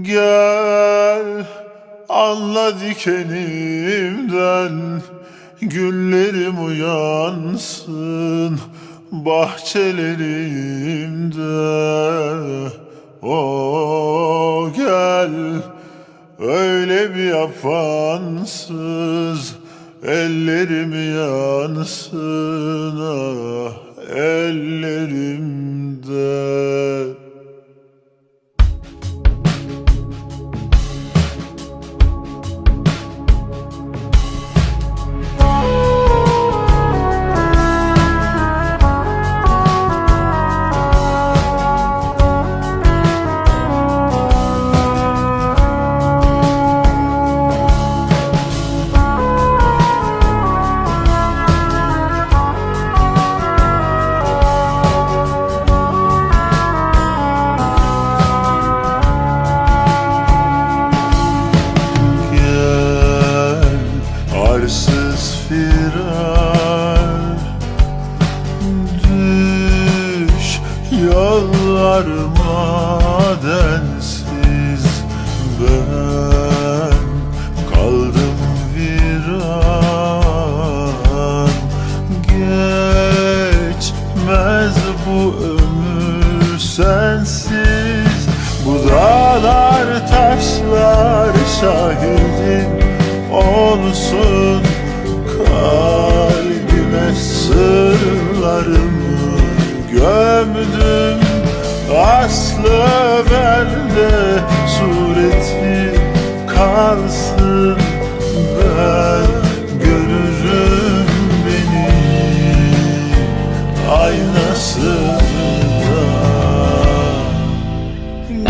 Gel anla dikenimden Güllerim uyansın bahçelerimde. O gel öyle bir yapansız Ellerim yansın ah ellerimde arsız firar Düş yollarıma densiz Ben kaldım viran Geçmez bu ömür sensiz. Bu dağlar taşlar şahidim olsun Kalbime sırlarımı gömdüm. Aslı bende sureti kalsın. Ben görürüm beni aynasında.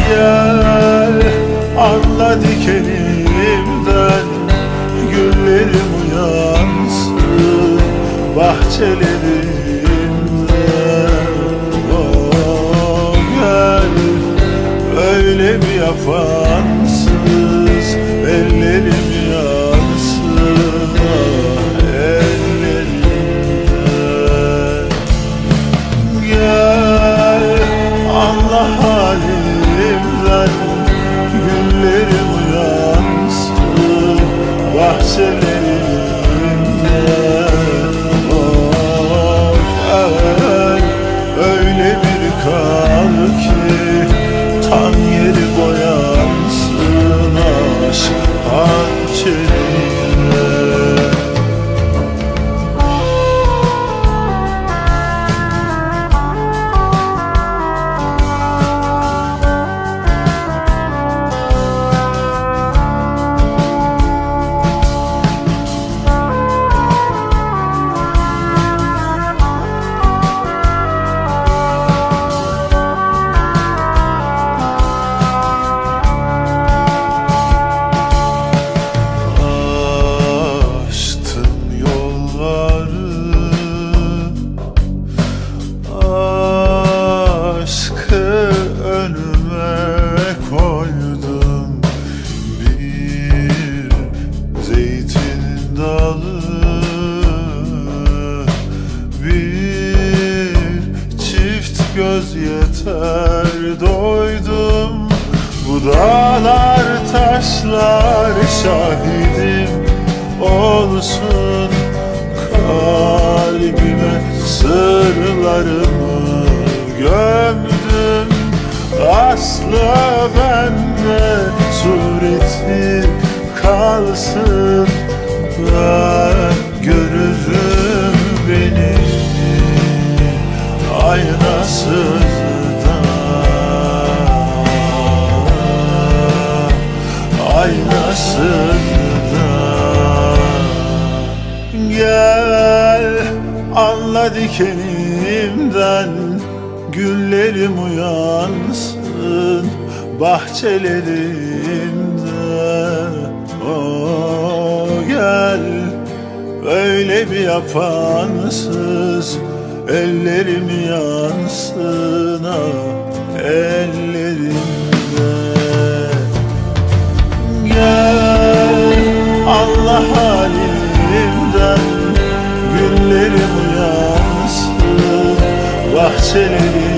Gel anla dikenimden Uyansın bahçelerimde Oh gel öyle bir yapansız 가득히 찬 dağlar taşlar şahidim olsun Kalbime sırlarımı gömdüm. Aslı bende sureti kalsın. Ben anla dikenimden Güllerim uyansın bahçelerimde Oh gel öyle bir yapansız Ellerim yansın ah ellerimde senin